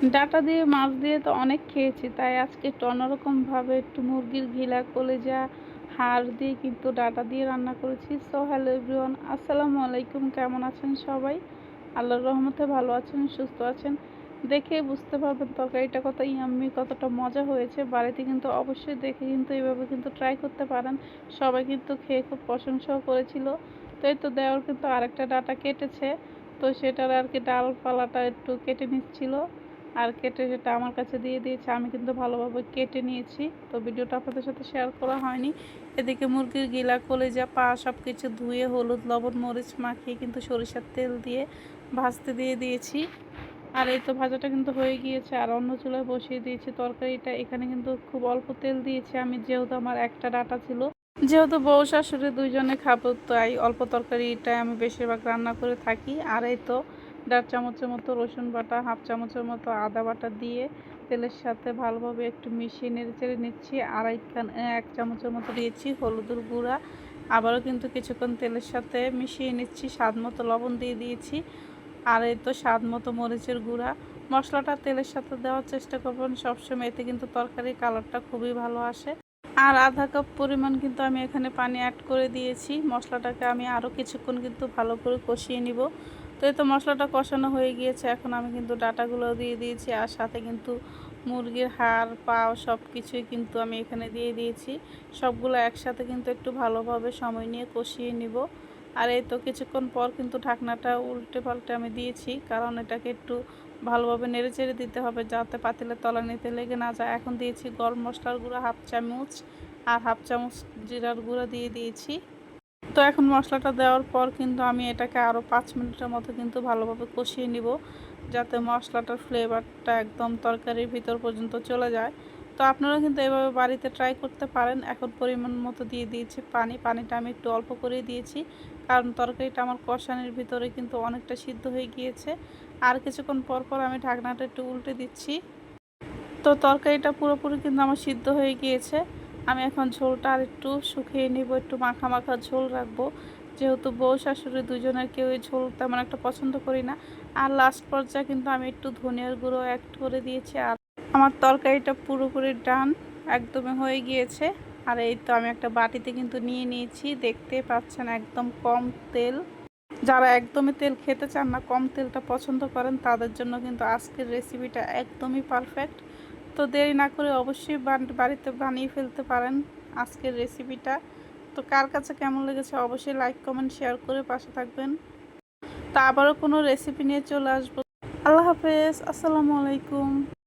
Data দিয়ে, মাছ দিয়ে তো অনেক খেয়েছি, তাই আজকে একটু অন্যরকমভাবে একটু মুরগির ঘিলা, কলেজা, হাড় দিয়ে কিন্তু ডাটা দিয়ে রান্না করেছি। সো হ্যালো এভরিওয়ান আসসালামু আলাইকুম, কেমন আছেন সবাই? আল্লাহর রহমতে ভালো আছেন, সুস্থ আছেন। দেখে বুঝতে পারবেন তরকারিটা কত ইয়াম্মি কতটা মজা হয়েছে। বাড়িতে কিন্তু অবশ্যই দেখে কিন্তু এইভাবে কিন্তু ট্রাই করতে পারেন। সবাই কিন্তু খেয়ে খুব প্রশংসাও করেছিল। তো এই তো দেওয়ার কিন্তু আরেকটা ডাটা কেটেছে। তো সেটার আর কি ডালপালাটা একটু কেটে নিচ্ছিল। আর কেটে সেটা আমার কাছে দিয়ে দিয়েছে। আমি কিন্তু ভালোভাবে কেটে নিয়েছি। তো ভিডিওটা আপনাদের সাথে শেয়ার করা হয়নি। এদিকে মুরগির গিলা, কলেজা, পা সব কিছু ধুয়ে হলুদ, লবণ, মরিচ মাখিয়ে কিন্তু সরিষার তেল দিয়ে ভাজতে দিয়ে দিয়েছি। আর এই তো ভাজাটা কিন্তু হয়ে গিয়েছে। আর অন্য চুলায় বসিয়ে দিয়েছি তরকারিটা। এখানে কিন্তু খুব অল্প তেল দিয়েছি আমি, যেহেতু আমার একটা ডাটা ছিল। যেহেতু বউ শাশুড়ি দুইজনে খাব, তাই অল্প তরকারিটাই আমি বেশিরভাগ রান্না করে থাকি। আর এই তো দেড় চামচের মতো রসুন বাটা, হাফ চামচের মতো আদা বাটা দিয়ে তেলের সাথে ভালোভাবে একটু মিশিয়ে নেড়ে চেড়ে নিচ্ছি। আড়াই এক চামচের মতো দিয়েছি হলুদের গুঁড়া। আবারও কিন্তু কিছুক্ষণ তেলের সাথে মিশিয়ে নিচ্ছি। স্বাদ মতো লবণ দিয়ে দিয়েছি। আর এই তো স্বাদ মতো মরিচের গুঁড়া। মশলাটা তেলের সাথে দেওয়ার চেষ্টা করবেন। সবসময় এতে কিন্তু তরকারির কালারটা খুবই ভালো আসে। আর আধা কাপ পরিমাণ কিন্তু আমি এখানে পানি অ্যাড করে দিয়েছি। মশলাটাকে আমি আরও কিছুক্ষণ কিন্তু ভালো করে কষিয়ে নিব। তো এই তো মশলাটা কষানো হয়ে গিয়েছে। এখন আমি কিন্তু ডাটাগুলো দিয়ে দিয়েছি আর সাথে কিন্তু মুরগির হাড়, পাও সব কিছুই কিন্তু আমি এখানে দিয়ে দিয়েছি। সবগুলো একসাথে কিন্তু একটু ভালোভাবে সময় নিয়ে কষিয়ে নিব। আর এই তো কিছুক্ষণ পর কিন্তু ঢাকনাটা উল্টে পাল্টে আমি দিয়েছি। কারণ এটাকে একটু ভালোভাবে নেড়ে চেড়ে দিতে হবে, যাতে পাতিলের তলা নিতে লেগে না যায়। এখন দিয়েছি গরম মশলার গুঁড়ো, হাফ চামচ, আর হাফ চামচ জিরার গুঁড়ো দিয়ে দিয়েছি। তো এখন মশলাটা দেওয়ার পর কিন্তু আমি এটাকে আরও পাঁচ মিনিটের মতো কিন্তু ভালোভাবে কষিয়ে নিব, যাতে মশলাটার ফ্লেভারটা একদম তরকারির ভিতর পর্যন্ত চলে যায়। তো আপনারা কিন্তু এভাবে বাড়িতে ট্রাই করতে পারেন। এখন পরিমাণ মতো দিয়ে দিয়েছি পানি। পানিটা আমি একটু অল্প করে দিয়েছি। কারণ তরকারিটা আমার কষানির ভিতরে কিন্তু অনেকটা সিদ্ধ হয়ে গিয়েছে। আর কিছুক্ষণ পর পর আমি ঢাকনাটা একটু উল্টে দিচ্ছি। তো তরকারিটা পুরোপুরি কিন্তু আমার সিদ্ধ হয়ে গিয়েছে। আমি এখন ঝোলটা আর একটু শুকিয়ে নিব, একটু মাখা মাখা ঝোল রাখব। যেহেতু বউ শাশুড়ি দুজনের কেউ ঝোল তেমন একটা পছন্দ করি না। আর লাস্ট পর্যায়ে কিন্তু আমি একটু ধনিয়ার গুঁড়ো অ্যাড করে দিয়েছি। আর আমার তরকারিটা পুরোপুরি ডান, একদমই হয়ে গিয়েছে। আর এই তো আমি একটা বাটিতে কিন্তু নিয়ে নিয়েছি, দেখতে পাচ্ছেন একদম কম তেল। যারা একদমই তেল খেতে চান না, কম তেলটা পছন্দ করেন, তাদের জন্য কিন্তু আজকের রেসিপিটা একদমই পারফেক্ট তো দেরি না করে অবশ্যই বাড়িতে বানিয়ে ফেলতে পারেন আজকের রেসিপিটা তো কার কাছে কেমন লেগেছে অবশ্যই লাইক কমেন্ট শেয়ার করে পাশে থাকবেন। তা আবারও কোনো রেসিপি নিয়ে চলে আসব। আল্লাহ হাফেজ, আসসালামু আলাইকুম।